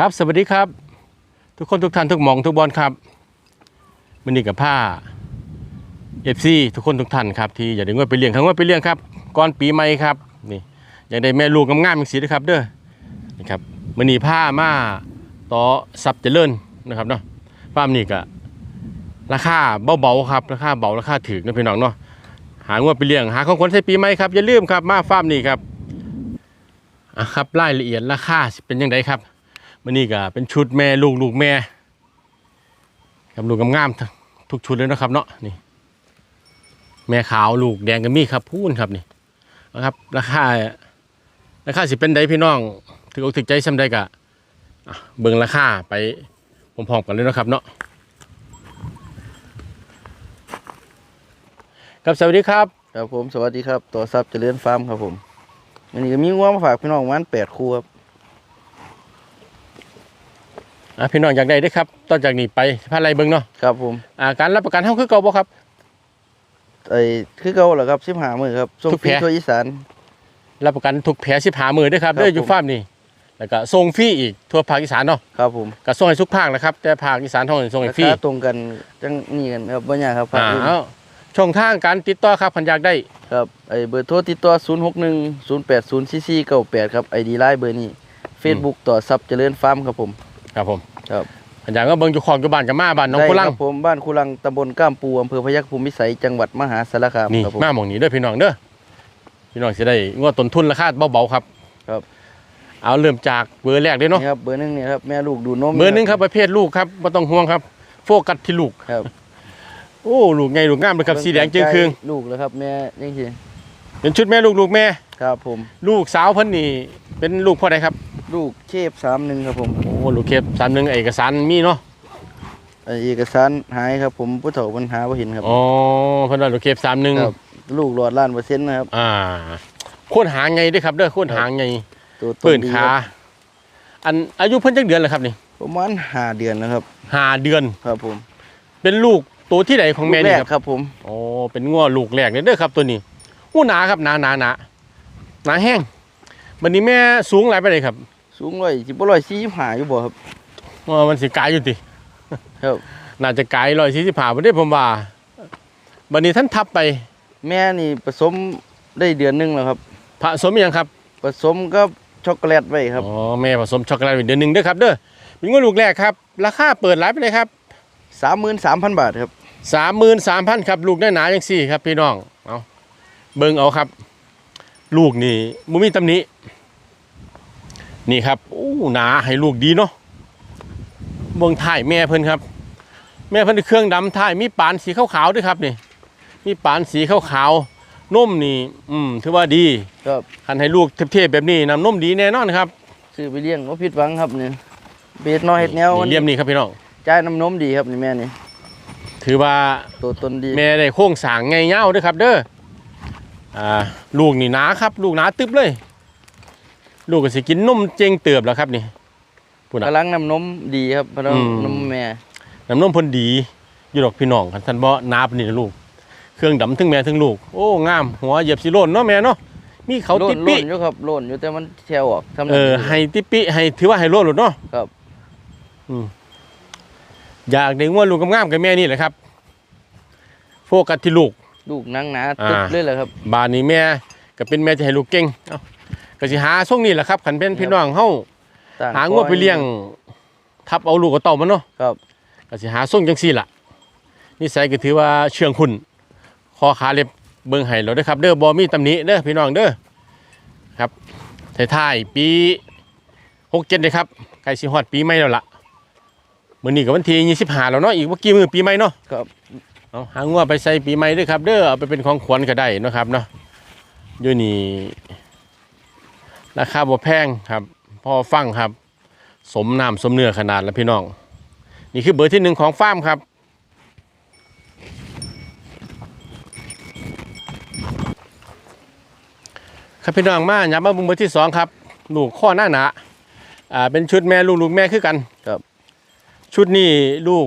ครับสวัสดีครับ ทุกคนทุกท่านทุกมองทุกบอลครับมันนี่กับผ้าเอฟซีทุกคนทุกท่านครับที่อยากได้งวดไปเลี้ยงครั้งวดไปเลี้ยงครับก่อนปีใหม่ครับนี่อยากได้แม่ลูกงามๆอย่างสีนะครับเด้อนี่ครับมันนี่ผ้ามาต่อซับเจริญนะครับเนาะป้ามนี่ก็ราคาเบาๆครับราคาเบาราคาถือนะพี่น้องเนาะหางวดไปเลี้ยงหาของคนใช้ปีใหม่ครับอย่าลืมครับมาฟามนี่ครับอะครับรายละเอียดราคาเป็นยังไงครับ มันนี่ก็เป็นชุดแม่ลูกลูกแม่ครับลูกงามๆทุกชุดเลยนะครับเนาะนี่ แม่ขาวลูกแดงก็มีครับพูนครับนี่นะครับราคาราคาสิเป็นใดพี่น้องถึงอกถึงใจซ้ำใดกะเบิ่งราคาไปพร้อมๆกันเลยนะครับเนาะครับสวัสดีครับครับผมสวัสดีครับตัวซับเจริญฟาร์มครับผมวันนี้ก็มีงัวมาฝากพี่น้องประมันแปดคู่ครับ อะพี่น้องอยากได้เด้อครับต่อจากนี้ไปพาไรเบิ่งเนาะครับผมอ่าการรับประกันเฮาคือเก่าบ่ครับ ไอ้คือเก่าเหรอครับสิบหามือครับส่งทุกฟรีแผลทั่วอีสาน รับประกันทุกแผลสิบหามือด้วยครับครับ เด้ออยู่ผมฟาร์มนี่แล้วก็ส่งฟรีอีกทั่วภาคอีสานเนาะครับผมก็ส่งให้ทุกภาคนะครับแต่ภาคอีสานเท่านั้นส่งให้ราฟรีคาตรงกันจังนี่กันครับบ่ยากครับอ่าอื่นเอาช่องทางการติดต่อครับพันอยากได้ครับไอ้เบอร์โทรติดต่อ0 6 1 0 8 0 4 4 9 8ครับไอดีไลน์เบอร์นี้ Facebook ต่อซับเจริญฟาร์มครับผม ครับผมครับพันอยากก็เบิ่งอยู่ของอยู่บ้านกับมาบ้านน้องได้กุลังครับผมบ้านคุลังตำบลก้ามปูอำเภอพยัคฆ์ภูมิพิสัยจังหวัดมหาสารคามนี่ครับผมมาหมองนี้เด้อพี่น้องเด้อพี่น้องสิได้งวดต้นทุนราคาเบาๆครับครับ เอาเริ่มจากเบอร์แรกเลยเนาะนี่ครับเบอร์หนึงนี่ครับแม่ลูกดูนมเบอร์หนึงครับประเภทลูกครับบ่ต้องห่วงครับ โฟกัสที่ลูกครับโอ้ลูกไงลูกงามเลยครับสีแดงจึงคืองลูกแล้วครับแม่ยังสิเป็นชุดแม่ลูกลูกแม่ครับผม ลูกสาวเพิ่นนี่เป็นลูกพ่อใดครับ ลูกเชฟสามหนึ่งครับผมโอ้ลูกเคปสามหนึ่งเอกสารมีเนาะไอ้เอกสารหายครับผมผู้เฒ่าปัญหาบ่เห็นครับอ๋อเพิ่นว่าลูกเคปสามหนึ่งครับลูกหลอดล้านเปอร์เซ็นต์นะครับอ่าโค้นหาไงเด้วยครับเด้อโค้นหาไงตัวต้เปิ่นดีขาครับอันอายุเพิ่นจักเดือนแล้วครับนี่ประมาณห้าเดือนแล้วครับห้าเดือนครับผม เป็นลูกตัวที่ไหนของแม่ลูกแรนี่กครับครับผมโอ้เป็นงัวลูกแรกเนี่ยเด้อครับตัวนี้อู้หนาครับหนาหนาหนาหนาแห้งวันนี้แม่สูงหลายไปเลยครับ สูงร้อยสิบร้อยสี่สิบห้าอยู่บ่ครับว่ามันสิกายอยู่ติครับน่าจะกายร้อยสี่สิบห้าบ่ได้ผมว่าวันนี้ท่านทับไป แม่นี่ผสมได้เดือนหนึงแล้วครับ ผสมอิหยังครับผสมกับช็อกโกแลตไว้ครับอ๋อแม่ผสมช็อกโกแลตไว้เดือนหนึ่งเด้อครับเด้อเป็นงัวลูกแรกครับ ราคาเปิดหลายไปเลยครับ สามหมื่นสามพันบาทครับ สามหมื่นสามพันครับลูกได้หนาอย่างสี่ครับพี่น้องเอาเบิ่งเอาครับ ลูกนี่มุมีตำหนิ นี่ครับโอ้หนาให้ลูกดีเนาะเบิ่งถ่ายแม่เพิ่นครับ แม่เพิ่นเครื่องดำถ่ายมีปานสีขาวๆด้วยครับนี่ มีปานสีขาวๆนุ่มนี่ อืมถือว่าดีครับคันให้ลูกเทพๆแบบนี้นำนมดีแน่นอนครับซื้อไปเลี้ยงบ่ผิดหวังครับเนี่ยเบ็ดน้อยเฮ็ดแนวนี่เลี่ยมนี่ครับพี่น้องจ่ายน้ำนมดีครับนี่แม่นี่ถือว่าตัวตนดีแม่ได้โค้งสร้างไงเง่าด้วยครับ เด้ออ่าลูกนี่หนาครับ ลูกหนาตึบเลย ลูกก็สิกินนมเจงเติบแล้วครับนี่พูดนะกำลังน้ำนมดีครับเพราะอืม นมแม่น้ำนมเพ่นดี อยู่ดอกพี่น้องคันท่านบ่นาปานนี่นะลูก เครื่องดำทั้งแม่ทั้งลูก โอ้งามหัวเหยียบสิโลนเนาะแม่เนาะมีเขาโล่ตินปิโล่นอยู่ครับโล่นอยู่แต่มันแถวออกทำเออให้ติปิให้ถือว่าให้โลนหลุดเนาะครับอืมอยากได้งัวลูกงามๆกับแม่นี่แหละครับ โฟกัสที่ลูก ลูกหนังหนาอ่าตึ๊บเลยเหรอครับ บานนี้แม่ก็เป็นแม่จะให้ลูกเก่งเอ้า ก็สิหาช่วงนี้แหละครับขันเป็นพี่น้องเฮาต่หางวดไปเลี้ยง ทับเอาลูกกับเต่ามันเนาะครับก็สิหาส่งจังซี่ล่ะนิสัยก็ถือว่าเชื่องคุณคอขาเล็บเบิ่งให้เราเด้อครับเด้อบ่มีตำหนิเด้อพี่น้องเด้อครับท้ายๆปี67เด้อครับใกล้สิฮอดปีใหม่แล้วล่ะมื้อนี้ก็วันที่25แล้วเนาะอีกบ่กี่มื้อปีใหม่เนาะครับเอาหางวไปใส่ปีใหม่ด้วยครับ เด้อเอาไปเป็นของขวัญก็ได้เนาะครับเนาะอยู่นี่ ราคาบ่แพงครับพอฟังครับ สมน้ำสมเนื้อขนาดแล้วพี่น้อง นี่คือเบอร์ที่หนึ่งของฟาร์มครับครับพี่น้องมาย้ำมาเบุงเบอร์ที่สองครับลูกข้อหน้าหนาอ่าเป็นชุดแม่ลูกลูกแม่คือกันครับ ชุดนี้ลูก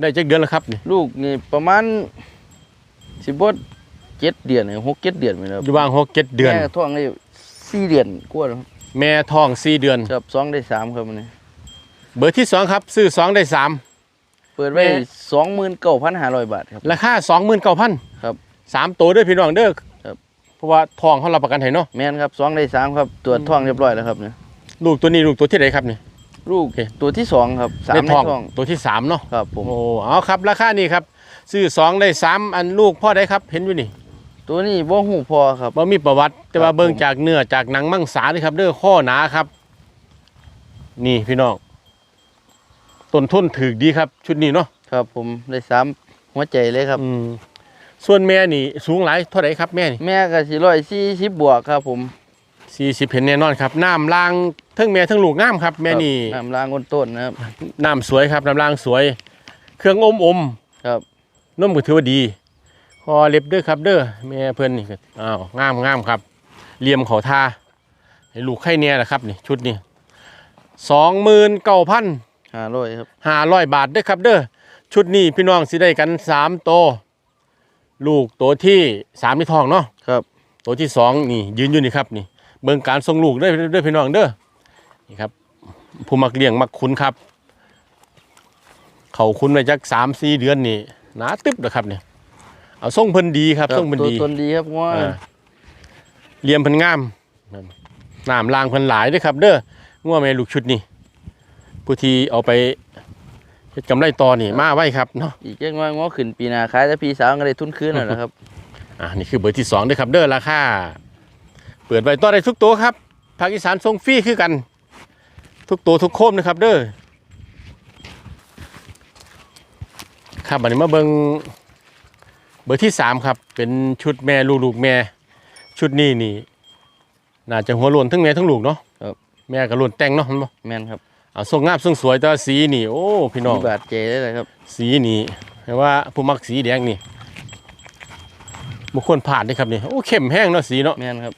ได้จักเดือนแล้วครับนี่ลูกนี่ประมาณสิบดเจ็ดเดือนเนี่ยหกเจ็ดเดือนไปแล้วอยู่บางหกเจ็ดเดือนแม่ท้องได้ สี่เดือนกว่าแล้วครับแม่ท้องสี่เดือน ครับสองได้สามครับมันนี่เบอร์ที่สองครับ ซื้อสองได้สาม เปิดไว้แม่ สองหมื่นเก้าพันห้าร้อยบาทครับ ราคาสองหมื่นเก้าพันครับสามตัวเด้อพี่น้องเด้อครับ เพราะว่าทองเขารับประกันให้เนาะแม่นครับสองได้สามครับตรวจท้องเรียบร้อยแล้วครับเนี่ยลูกตัวนี้ลูกตัวที่ไหนครับนี่ ลูกโอเค ตัวที่สองครับสามได้ในทองท้องตัวที่สามเนาะครับผมโอ้เอาครับราคานี่ครับ ซื้อสองได้สามอันลูกพ่อได้ครับเห็นอยู่นี่ ตัวนี้บ่หูพอครับว่ามีประวัติ แต่ว่าครับเบิ่งผมจากเนื้อจากหนังมังสาเลยครับ เด้อข้อหนาครับ นี่พี่น้องต้นทุนถือดีครับ ชุดนี้เนาะครับ ผมได้สามหัวใจเลยครับ อืมส่วนแม่นี่ สูงหลายเท่าไหร่ครับแม่นี่แม่ก็สี่ร้อยสี่สิบบวกครับ ผมสี่สิบเห็นแน่นอนครับน้ำล่างทั้งแม่ทั้งลูกงามครับ แม่นี่ครับน้ำล้างก้นต้นนะครับน้ำสวยครับน้ำล่างสวย เครื่องอมอมครับนมก็ถือว่าดี คอเล็บเด้อครับเด้อแม่เพิ่นนี่ก็อ้าวงามงามครับเหลี่ยมเขาทาให้ลูกไข่เนี่ยแหละครับนี่ชุดนี้สองหมื่นเก้าพันห้าร้อยครับห้าร้อยบาทเด้อครับเด้อชุดนี้พี่น้องสิได้กันสามโตวลูกตัวที่สามที่ทองเนาะครับ ตัวที่สองนี่ยืนอยู่นี่ครับนี่ เบิ่งการทรงลูกเด้อเด้อพี่น้องเด้อนี่ครับผู้มักเลี้ยงมักคุ้นครับ เขาคุ้นไว้จักสามสี่เดือนนี่หนาตึ๊บเลยครับเนี่ย เอาทรงเพิ่นดีครับทรงเพิ่นตัวดีต้นดีครับว่าอ่าเหลี่ยมเพิ่นงามน้ำลางเพิ่นหลายเด้วยครับ เด้องัวแม่ลูกชุดนี้ผู้ที่เอาไปเฮ็ดกำไรต่อนี่มาไว้ครับเนาะอีกเจ้าว่าง้อขึ้นปีหนาขายแต่ปีสาวก็ได้ทุนคืนนั่นแหละครับอ่านี่คือเบอร์ที่สองเด้อครับ เด้อราคาเปิดไว้ต่อได้ทุกตัวครับภาคอีสานทรงฟรีคือกัน ทุกตัวทุกโคมนะครับเด้อครับอันนี้มาเบิง เบอร์ที่สามครับ เป็นชุดแม่ลูกลูกแม่ ชุดนี้นี่ น่าจะหัวโล้นทั้งแม่ทั้งลูกเนาะครับ แม่กับโล้นแต่งเนาะมันบ่แม่นครับเอาทรงงามทรงสวยแต่ว่าสีนี่โอ้พี่น้อง มีบาทเจได้เลยครับสีนี่แปลว่าผู้มักสีแดงนี่บุควรผ่านเลยครับนี่โอ้เข้มแห้งเนาะสีเนาะแม่นครับ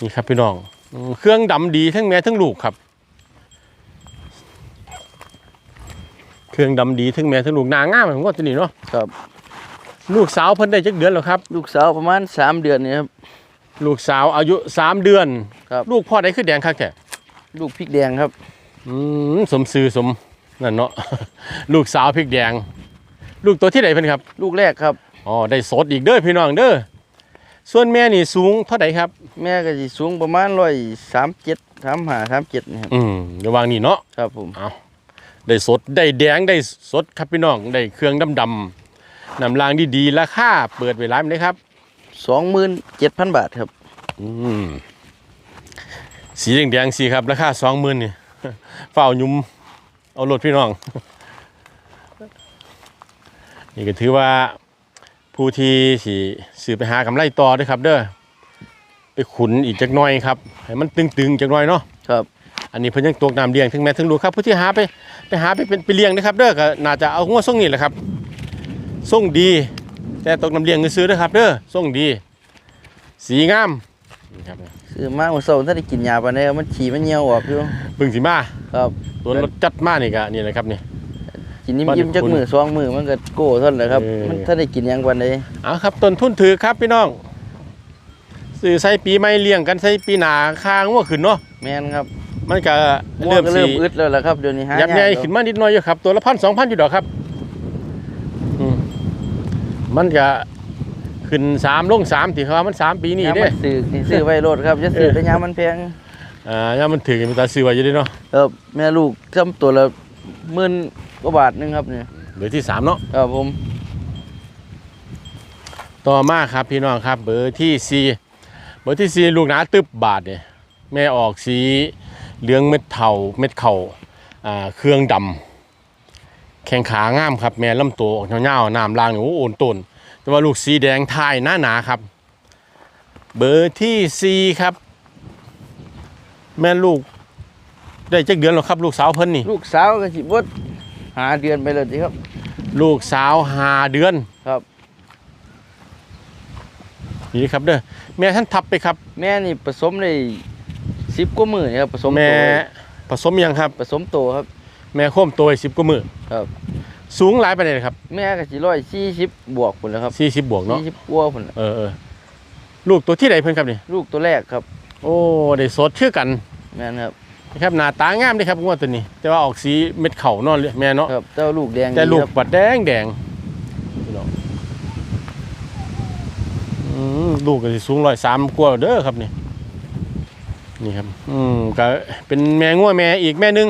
นี่ครับพี่น้องอืมเครื่องดำดีทั้งแม่ทั้งลูกครับ เครื่องดำดีทั้งแม่ทั้งลูกหนางามผมว่าตัวนี้เนาะครับ ลูกสาวเพิ่นได้จักเดือนแล้วครับ ลูกสาวประมาณสามเดือนนี่ครับ ลูกสาวอายุสามเดือน ครับ ลูกพ่อได้คือแดงคักแก่ลูกพริกแดงครับ อืมสมซื้อสมนั่นเนาะ ลูกสาวพริกแดง ลูกตัวที่ไหนเพิ่นครับ ลูกแรกครับ อ๋อได้สดอีกเด้อพี่น้องเด้อ ส่วนแม่นี่สูงเท่าไหร่ครับ แม่ก็สิสูงประมาณร้อยสามเจ็ดสามห้าสามเจ็ดนี่ครับ อืมระวังนี่เนาะ ครับผมได้สดได้แดงได้สดครับพี่น้องได้เครื่องดำดำๆ น้ำรางดีๆราคาเปิดเวลาไหมครับสองหมื่นเจ็ดพันบาทครับอืมสีแดงๆสีครับราคาสองหมื่นนี่เฝ้ายุมเอารถพี่น้อง นี่ก็ถือว่าผู้ที่สีสือไปหากำไรต่อเด้วยครับ เด้อไปขุนอีกจักหน่อยครับให้มันตึงๆจักหน่อยเนาะครับ อันนี้เพิ่นยังตกน้ำเลี้ยงถึงแม้ถึงลูกครับ ผู้ที่หาไปไปหาไปเป็นไปเลี้ยงนะครับ เด้อก็น่าจะเอาหัวส่งนี่แหละครับ ส่งดี แต่ตกน้ำเลี้ยงซื้อๆเด้อครับเด้อส่งดี สีงามนี่ครับซื้อมาเมื่อเช้าถ้าได้กินยาปานใดครับมันฉี่มันเหี่ยวออกอยู่เพิ่งสิมาครับตัวรถจัดมานี่ก็นี่แหละครับนี่ กินนิ่บ้านมๆจักคุณมือสองมือมันก็โก้เท่านั้นแหละครับ เออ มันถ้าได้กินหยังปานใดเอาครับต้นทุนถือครับพี่น้องซื้อใส่ปีใหม่เลี้ยงกันใส่ปีหน้าค้างว่าขึ้นเนาะแม่นครับมันก็งัวเริ่มก็สิเริ่มอึดแล้วล่ะครับเดี๋ยวนี้หายับยากใหญ่แล้วขึ้นมานิดหน่อยอยู่ครับตัวละพันสองพันอยู่ดอกครับอืม มันก็ขึ้นสามลงสามที่เขาว่ามันสามปีนี่ยามเด้มันซื้อนี่ซื้อไว้โลดครับจะซื้อแต่ยามมันแพงอ่าย่ามันถือมีตาซื้อไว้อยู่เด้เนาะครับแม่ลูกทำตัวละหมื่นกว่าบาทหนึงครับเนี่ยเบอร์ที่สามเนาะ ครับผม ต่อมาครับพี่น้องครับเบอร์ที่สี่เบอร์ที่สี่ลูกหนาตึบบาทเนี่ยแม่ออกสีเหลืองเม็ดเทาเม็ดเข่าอ่าเครื่องดำ แข้งขางามครับ แม่ลำตัวออกเงาวๆน้ำลางเนี่ยโอ้โอนต้นแต่ว่าลูกสีแดงทายหน้าหนาครับ เบอร์ที่สี่ครับ แม่ลูก ได้จักเดือนหรอครับ ลูกสาวเพิ่นนี่ ลูกสาวก็สิบดหาเดือนไปเลยสิครับ ลูกสาวหาเดือนครับ นี่ครับเด้อแม่ท่านทับไปครับ แม่นี่ผสมได้สิบกว่ามือนี่ครับผสมแม่โตผสมยังครับ ผสมโตครับ แม่โค้มตัวสิบกว่ามือ ครับ สูงหลายไปเลยครับแม่ก็สิร้อยสี่สิบบวกพุ่นแหล้วครับสี่สิบบวกเนาะสี่สิบกว่าพุ่นน่ะเออเออลูกตัวที่ไหนเพิ่นครับนี่ลูกตัวแรกครับโอ้ได้สดชื่อกันแม่นครับ นะครับหน้าตางามเด้ครับงวดตัวนี้ แต่ว่าออกสีเม็ดเข่าเนอนแม่เนาะครับแต่ว่าลูกแดงแต่ดีลูกครับปัดแดงแดงพี่น้องอืมลูกก็สิสูงร้อยสามกว่าเด้อครับนี่นี่ครับอืมก็เป็นแม่งัวแม่อีกแม่หนึง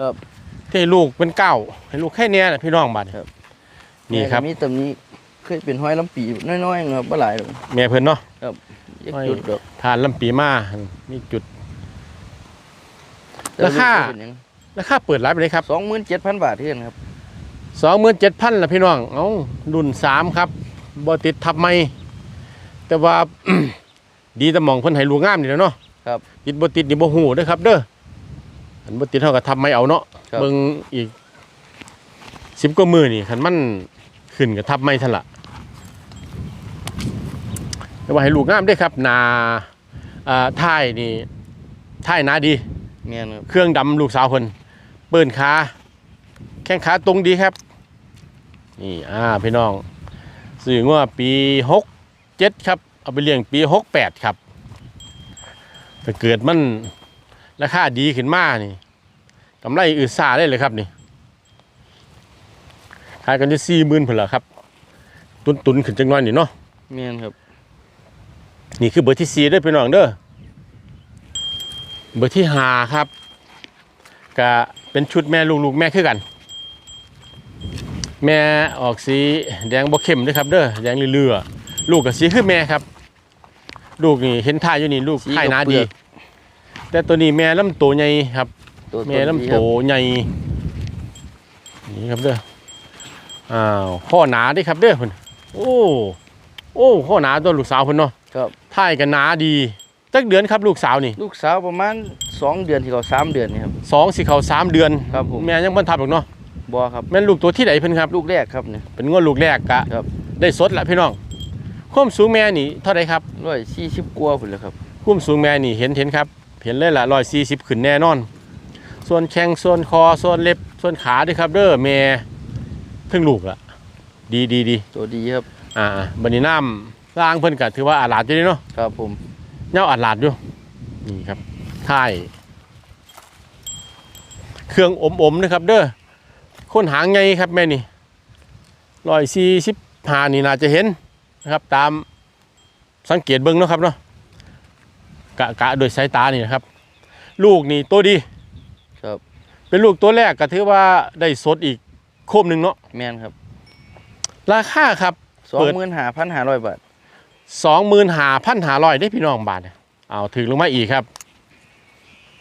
ครับ ที่ให้ลูกเป็นเก้าให้ลูกแค่เนี้ยนะพี่น้องบัดครับ นี่ครับ แม่ก็มีตำหนี้เคยเป็นห้อยลำปีน้อยๆครับบ่หลายหรอกแม่เพิ่นเนาะยักห้อยจุดดอกผ่านลำปีมานี่จุดแต่ราคาลูกเป็นหยังราคาเปิดร้านไปเลยครับ27,000บาทเท่านั้นครับสองหมื่นเจ็ดพันละพี่น้องเอารุ่นสามครับบ่ติดทับไม่แต่ว่า ดีแต่หมองเพิ่นให้ลูกงามนี่แหล้วเนาะครับ ติดบ่ติดนี่บ่ฮู้เด้อครับ เด้อ อันบ่ติดเท่ากับทับไม่เอาเนาะครับ เบิ่งอีก10กว่ามื้อนี่คันมันขึ้นกับทับไม่ทันละแต่ว่าให้ลูกงามเด้อครับหนาอ่าท้ายนี่ท้ายหนาดีแม่นครับเครื่องดำลูกสาวเพิ่นเปิ้นขาแข้งขาตรงดีครับนี่อ่าพี่น้องซื้องัวปีหกเจ็ดครับ เอาไปเลี้ยงปีหกแปดครับถ้าเกิดมัน ราคาดีขึ้นมานี่กำไรอืดซาได้เลยครับนี่ขายกันจะสี่หมื่นเพิ่นละครับ ตุนตุนๆขึ้นจังน้อยนี่เนาะแม่นครับ นี่คือเบอร์ที่สี่เด้อพี่น้องเด้อเบอร์ที่ห้าครับก็เป็นชุดแม่ลูกลูกแม่คือกัน แม่ออกสีแดงบ่เข้มเด้วยครับเด้อแดงเรื่อๆลูกกับสีคือแม่ครับ ลูกนี่เห็นท่ายอยู่นี่ลูกสีท่ายหนากับเปลืดีอก แต่ตัวนี้แม่ลำโตใหญ่ครับตัวแม่ต้นลำดีโตครับใหญ่นี่ครับเด้ออ้าวข้อหนาเด้ครับเด้อเพิ่นโอ้โอ้ข้อหนาตัวลูกสาวเพิ่นเนาะครับ ท่ายกันหนาดีจักเดือนครับลูกสาวนี่ลูกสาวประมาณ 2 เดือนที่เขา3เดือนนี่ครับ สองสิเขาสามเดือน ครับผมแม่ยังบ่ทับหรอกเนาะบ่ครับ แม่นลูกตัวที่ไหนเพิ่นครับ ลูกแรกครับเนี่ย เป็นงวดลูกแรกกะครับ ได้สดละพี่น้องความสูงแม่นี่เท่าไหรครับ140กว่าพุ่นแหละครับความสูงแม่นี่เห็นเห็นครับ เห็นเลยละร้อยสี่สิบขึ้นแน่นอน ส่วนแข้งส่วนคอส่วนเล็บส่วนขาด้วยครับเด้อแม่เพิ่งลูกละดีดีดีตัวดีครับ อ่าบันนี้น้ำล่างเพิ่นก็ถือว่าอาหลาดอยู่เด้เนาะครับผมเน่าอาหลาดอยู่นี่ครับท้ายเครื่องอมอมๆนะครับเด้อคนหางไงครับแม่นี่ร้อยสี่สิบห้านี่น่าจะเห็นนะครับ ตามสังเกตเบิ้งเนาะครับเนาะ กะกะโดยสายตานี่นะครับ ลูกนี่ตัวดีครับ เป็นลูกตัวแรกก็ถือว่าได้สดอีกโคมหนึ่งเนาะแม่นครับราคาครับเปิด25,500บาทสองหมื่นหาพันหาร้อยได้พี่น้องบาทเนี่ยเอาถึงลงมาอีกครับ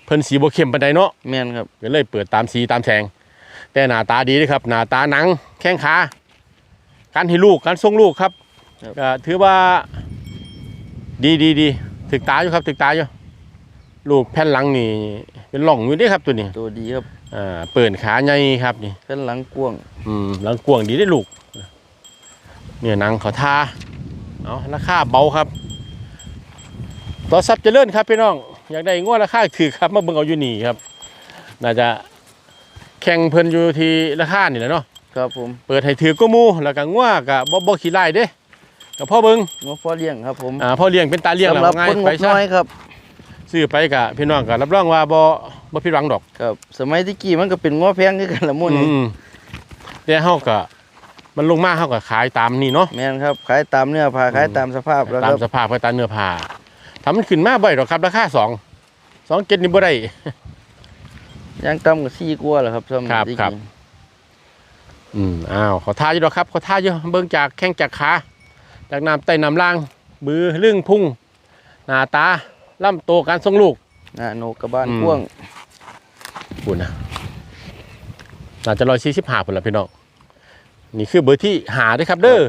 เพิ่นสีโบเข้มปันไดเนาะ แม่นครับก็เลยเปิดตามสีตามแสง แต่หน้าตาดีเลยครับ หน้าตาหนังแข้งขาการให้ลูกการส่งลูกครับก็ถือว่าดีดีดี ถึกตาอยู่ครับถึกตาอยู่ลูกแผ่นหลังนี่ เป็นหล่องอยู่เด้ครับตัวนี้ตัวดีครับอ่าเปิดขาใหญ่ครับนี่แผ่นหลังกว้างอืมหลังกวางดีได้ลูกเนี่ยหนังเขาทาเอาราคาเบาครับต่อซับเจริญครับพี่น้อง อยากได้งวดราคาถือครับมาเบิ่งเอาอยู่นี่ครับ น่าจะแข่งเพิ่นอยู่ที่ราคานี่แหละเนาะครับผมเปิดให้ถือก็มูแล้วก็งัวก็บ่บ่ขี้ไล่เด้ ก็พ่อเบิ่งงบพ่อเลี้ยงครับผมอ่าพ่อเลี้ยงเป็นตาเลี้ยงสำแล้วหรับง่ายคนงไปบซะน้อยครับซื้อไปก็พี่น้องก็รับรองว่าบ่บ่ผิดหวังดอกครับ สมัยที่กี้มันก็เป็นงอแพงคือกันละหมุ่นอืมแต่เฮาก็มันลงมาเฮาก็ขายตามนี่เนาะแม่นครับ ขายตามเนื้อผ้าขายตามสภาพแล้วตาคมรับสภาพไปตามเนื้อผ้าทำมันขึ้นมาบ่อยหรอกครับราคาสองสองเจ็ดนี่บ่ได้ยังต่ำกว่าสี่กว่าแหละครับสมัยครับที่ครับกี้อืมอ้าวเขาท่าอยู่หรอกครับเขาท่าอยู่เบิ่งจากแข้งจากขา จากน้ำไต้น้ำล่าง บือลึ่งพุ่ง หน้าตาล่ำโตการทรงลูก หน้าโหนกกระบ้านอืมกว้างปุ่นนะน่าจะร้อยสี่สิบห้าปุ่นละพี่น้อง นี่คือเบอร์ที่หาด้วยครับเด้อ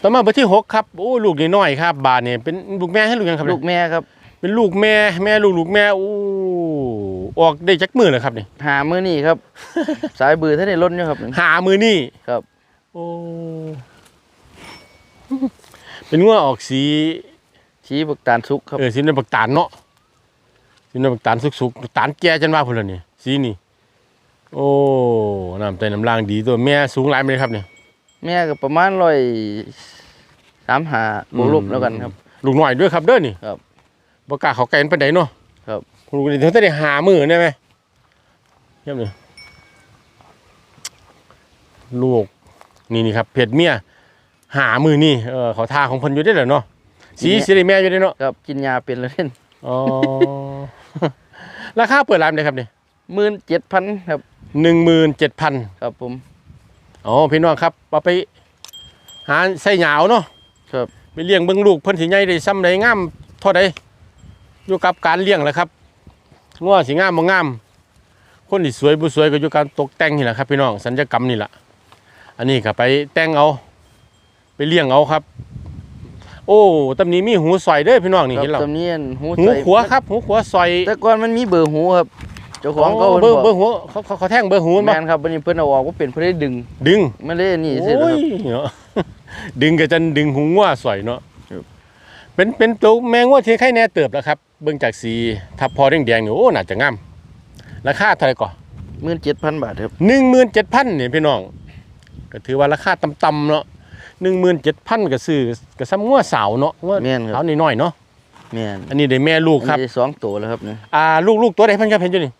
ต่อมาเบอร์ที่หกครับ โอ้ลูกน้อยๆครับ บาทเนี่ยเป็นลูกแม่ให้ลูกยังครับลูเนี่ยกแม่ครับเป็นลูกแม่ แม่ลูกลูกแม่อู้ออกได้จักมือเลยครับนี่ หามือนี่ครับ สายบือท่านได้ล้นอยู่ครับ หามือนี่ครับ โอ้ เป็นงัวออกสีชี้บักตาลสุกครับ เออสีน้ำบักตาลเนาะสีน้ำบักตาลสุกๆตาลแก่จันว่าพุ่นละนี่สีนี่โอ้น้ำใจน้ำล่างดีตัวแม่สูงหลายไหมครับเนี่ยแม่ก็ประมาณร้อยสามหาบวกลบอืมแล้วกันครับ ลูกหน่อยด้วยครับเด้อนี่ครับบ่กล้าเขาไกลปานใดเนาะครับลูกนี่เขาจะได้หามือได้ไหมเยี่ยมเลยลูกนี่นี่ครับเพจเมีย หามือนี่เออเขาทาของเพิ่นอยู่ได้เหรอเนาะสีสีได้แม่อยู่ได้เนาะครับกินยาเป็นแล้วเล่นอ๋อราคาเปิดร้านเลยครับนี่หมื่นเจ็ดพันครับหนึ่งหมื่นเจ็ดพันครับผมอ๋อพี่น้องครับเอาไปหาใส่หยาวเนาะครับไปเลี้ยงเบิ่งลูกเพิ่นสิใหญ่ได้ซ้ำใดงามเท่าใดอยู่กับการเลี้ยงแหละครับง้อสิงามบ่งาม คนที่สวยบ่สวยก็อยู่การตกแต่งนี่แหละครับพี่น้องสัญญกรรมนี่แหละอันนี้ก็ไปแต่งเอาไป เลี้ยงเอาครับ โอ้ตำนี้มีหูสอยเด้อพี่น้องนี่ครับเห็นแล้วตำนี้หูหูใส่ขัวครับหูขัวสอย แต่ก่อนมันมีเบอร์หูครับเจ้าของเขาเบอร์พิ่นเบอร์หูเขาเขาเขาแท่งเบอร์หูแมมั้นครับวันนี้เพิ่นเอาออกว่าเป็นเพิ่นได้ดึง ดึงไม่ได้นี่สิโอ้ครัยบเนาะดึงก็จะดึงหูงัวสวยเนาะครับเป็นเป็นตัวแมงงัวที่ไข่แน่เติบแล้วครับ เบิ่งจากสีทับพอแดงๆนี่โอ้น่าจะงามราคาเท่าไหร่ก่อนหมื่นเจ็ดพันบาทครับหนึ่งหมื่นเจ็ดพันนี่พี่น้องก็ถือว่าราคาต่ำๆเนาะ หนึ่งหมื่นเจ็ดพันก็ซื้อก็ซ้ำงัวสาวเนาะงัวแม่นครับเอาน้อยๆเนาะแม่นอันนี้ได้แม่ลูกครับ อันนี้ได้สองตัวแล้วครับเนี่ยอ่าลูกลูกตัวใดเพิ่นครับเห็นอยู่นี่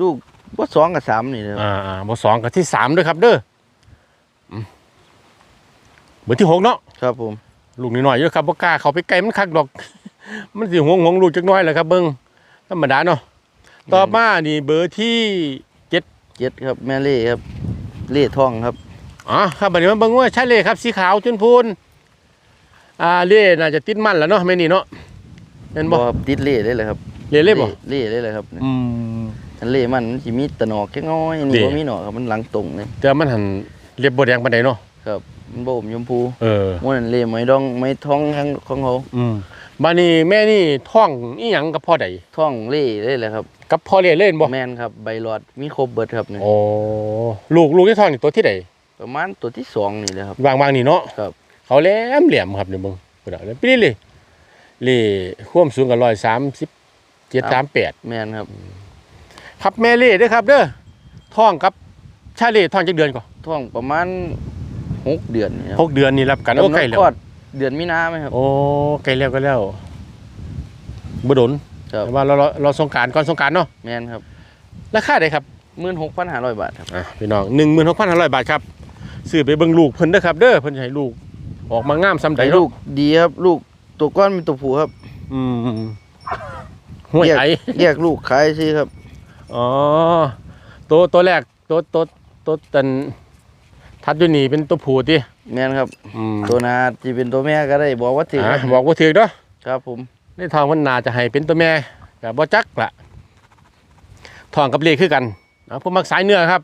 ลูกบ่สองกับสามนี่นะครับอ่าอ่าบ่สองกับที่สามด้วยครับเด้ออืมเบอร์ที่หกเนาะครับผมลูกนิดหน่อยเยอะครับบ่กล้าเขาไปไกลมันคักดอก มันสิห่วงห่วงลูกจักหน้อยแหละครับเบิ่งธรรมดาเนาะต่อมานี่เบอร์ที่เจ็ดเจ็ดครับแม่เล่ครับเล่ทองครับ อ๋อครับบัดนี้มันเบิ่งว่าชาเล่ครับสีขาวจุนพูนอ่าเล่น่าจะติดมันแล้วเนาะแม่นี่เนาะแม่นบ่ครับติดเล่ได้เลยครับเล่เล่บ่เล่ได้เลยครับอืมอันเล่มันมันสิมีแตะหนอกแค่น้อยนี่เล่บ่มีหนอกครับมันหลังตรงเลยแต่มันหันเรียบบ่แดงปานใดเนาะครับมันบ่อมยมพูเออม่วนนเล่ไม้ดองไม้ทองของของเขาอืมบัดนี้แม่นี่ท้องอีหยังกับพ่อใดทองเล่ได้เลยครับ กับพ่อเล่เล่นบ่แม่นครับใบหลอดมีครบเบิดครับเนี่ยโอ้ลูกลูกที่ท้องนี่ตัวที่ใด ประมาณตัวที่สองนี่แหละครับ วางวางนี่เนาะครับ เขาแหลมเหลี่ยมครับเดี๋ยวเบิ่งพุ่นน่ะแล้วปีนี้เลยเลยความสูงกับ137 38แม่นครับ ครับแม่เล่เด้อครับเด้อท้องกับชาเล่ท้องจักเดือนก่อนท้องประมาณหกเดือนนี่ครับหกเดือนนี่รับกันโอ้ใกล้แล้วกำหนดคลอดเดือนมีนาไหมครับ โอ้ใกล้แล้วก็แล้วบ่ดนครับแต่ว่าเราเราเราสงกรารก่อนสงกรารเนาะแม่นครับ ราคาได้ครับหมื่นหกพันห้าร้อยบาทครับอะพี่น้อง16,500บาทครับ ซื้อไปเบิ่งลูกเพิ่นเด้อครับเด้อเพิ่นสิให้ลูก ออกมางามซำใดไอ้เนาะลูกดีครับ ลูกตัวก้อนเป็นตัวผู้ครับ อืมห้วยแยกไอ แยกลูกขายซิครับ อ๋อตัวตัวแรกตัวตัวตัวตันทัดอยู่นี่เป็นตัวผู้ติแม่นครับ อืมตัวนาที่เป็นตัวแม่ก็ได้บอกว่าถืออะครับบอกว่าถือเนาะครับผม ในทองมันนาจะให้เป็นตัวแม่กับ่จักละทองกับเลขคือกันเอาผมมักสายเนื้อครับ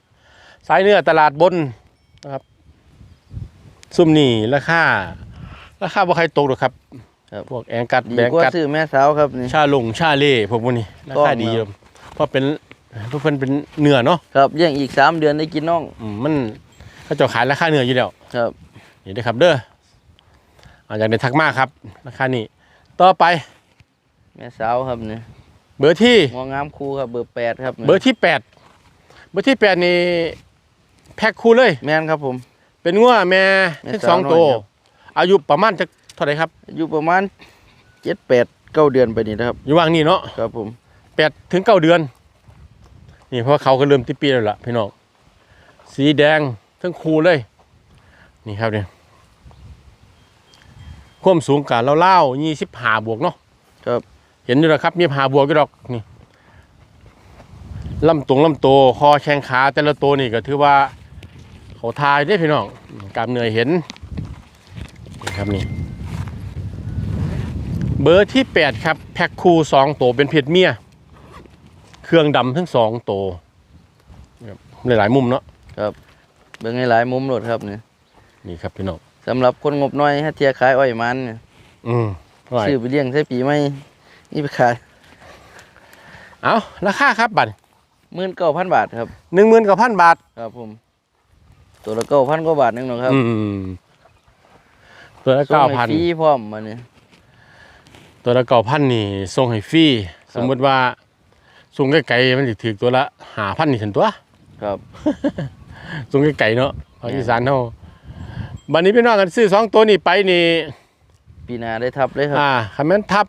สายเนื้อตลาดบนนะครับ ซุ่มนี่ราคาราคาบ่ใครตกหรอกครับครับ พวกแองกัดดีแบงกว่ากัด ซื้อแม่สาวครับนี่ ชาลงชาเล่พวกพวกนี้ราต้องคาดีครับอยู่เพราะเป็นเพราะเพิ่นเป็นเนื้อเนาะครับเลี้ยงอีกสามเดือนได้กินน้องอืมมันเขาเจะขายราคาเนื้ออยู่แล้วครับนี่เด้อครับเด้ออาอยากได้ทักมากครับ ราคานี้ต่อไปแม่สาวครับนี่เบอร์ที่ งองามครูครับเบอร์แปดครับนี่เบอร์ที่แปดเบอร์ที่แปดนี่แพ็คคู่เลย แม่นครับผม เป็นงัวแม่แม่ทั้งสาวสองน้อยตัวครับอายุประมาณจะเท่าไหร่ครับอยู่ประมาณเจ็ดแปดเก้าเดือนไปนี่นะครับ อยู่ว่างนี่เนาะครับผมแปดถึงเก้าเดือน นี่เพราะว่าเขาก็เริ่มติดปีแล้วล่ะพี่น้องสีแดงทั้งคู่เลย นี่ครับเนี่ยความสูงกันเล่าๆยี่สิบห้าบวกเนาะครับเห็นอยู่แล้วครับมีหาบวกอยู่ดอกนี่ลำตรงลำโตวคอแข้งขาแต่ละตัวนี่ก็ถือว่า เขาทายได้พี่น้องกล้ามเนื้อเห็นนี่ครับนี่เบอร์ที่แปดครับ แพ็คคู่สองตัวเป็นเพศเมีย เครื่องดำทั้งสองตัวครับหลายๆมุมเนาะเบิ่งให้หลายมุมโลดครับนี่นี่ครับพี่น้องสำหรับคนงบน้อยให้เทียขายอ้อยมันเนี่ยอืมว่าซื้อไปเลี้ยงใช้ปีไม่นี่ไปขายเอาราคาครับบัตรหมื่นเก้าพันบาทครับหนึ่งหมื่นกับพันบาทครับผม ตัวละเก้าพันกว่าบาทนึงเนาะครับอืมตัวละส่เก้างพัให้นฟรีพร้อมมาเนี่ยตัวละเก้าพันนี่ส่งให้ฟรีสมมติว่าส่งไกลๆมันจะถือตัวละหาพันนี่ถึงตัว ครับส่งไกลๆเนาะภาคอีสานเฮาบัดนี้พี่น้องกันซื้อสองตัวนี่ไปนี่ปีหนาได้ทับเลยครับอ่าคันแม่นทับ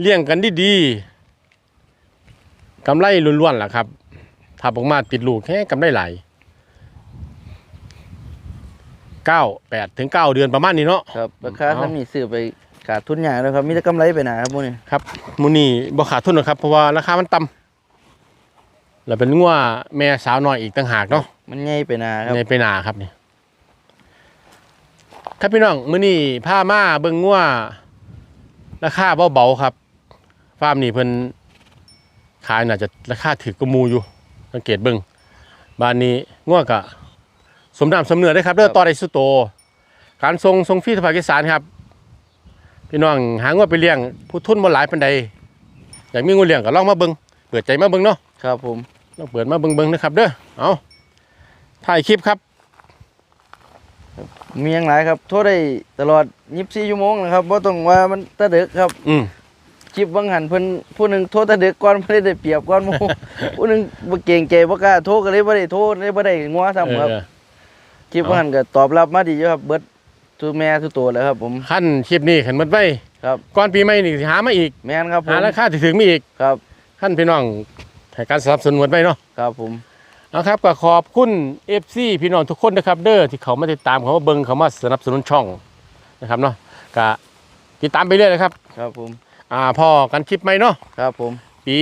เลี้ยงกันดีกำไรล้วนๆล่ะครับถ้าออกมาติดลูกแค่กำไรหลาย เก้าแปดถึงเก้าเดือนประมาณนี้เนาะ ครับราคาเอาทำนี่ซื้อไปขาดทุนใหญ่แล้วครับมีแต่กำไรไปหนาครับพวกนี้ครับมูนี่บ่ขาดทุนหรอกครับเพราะว่าราคามันต่ำแล้วเป็นงัวแม่สาวน้อยอีกต่างหากเนาะมันใหญ่ไปหนาครับในไปนาครับนี่ครับพี่น้องมื้อนี้ผ้ามาเบิ่งงัวราคาเบาๆครับฟาร์มนี่เพิ่นขายน่าจะราคาถือกว่าหมูอยู่สังเกตเบิ่งบ้านนี้งัวก็ สมน้ำสมเนื้อได้ครับเด้อต่อได้สุดโต การส่งส่งฟรีทางภาคอีสานครับพี่น้องหางัวไปเลี้ยงผู้ทุนบ่หลายปานใดอยากมีงัวเลี้ยงก็ลองมาเบิ่งเปิดใจมาเบิ่งเนาะครับผมลองเปิดมาเบิ่งๆนะครับเด้อเอาถ่ายคลิปครับ มีอย่างไรครับ โทษได้ตลอด24ชั่วโมงนะครับบ่ต้องว่ามันตะดึกครับ อืมคลิปบางหันเพิ่นผู้หนึงโทษตะดึกก่อนบ่ได้ได้เปรียบก่อนหมู่ผู้หนึงบ่เก่งใจบ่กล้าโทรก็เลยบ่ได้โทรเลยบ่ได้งัวซ้ำครับเออ คลิปบางหันก็ตอบรับมาดีอยู่ครับเบิดทุกแม่ทุกตัวแล้วครับ ผมขั้นคลิปนี้ขันหมดไว้ครับก่อนปีใหม่นี่สิหามาอีกแม่นครับผหามราคาที่ถึงมีอีกครับขั้นพี่น้องให้การสนับสนุนหมดไว้เนาะครับผมเอาครับก็ขอบคุณ FC พี่น้องทุกคนนะครับ เด้อที่เขามาติดตามเขามาเบิ่งเขามาสนับสนุนช่องนะครับเนาะก็ติดตามไปเรื่อยนะครับ ครับผมอ่าพอกันคลิปใหม่เนาะครับผม ปี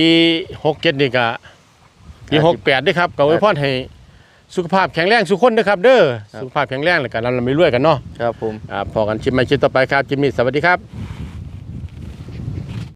67นี่ก็ปีครับ68ด้วยครับก็อวยพรให้ สุขภาพแข็งแรงสุขคนนะครับ เด้อครับสุขภาพแข็งแรงแล้วกันเราไม่รวยกันเนาะครับผมอ่าพอกันคลิปใหม่คลิปต่อไปครับจิมมี่สวัสดีครับ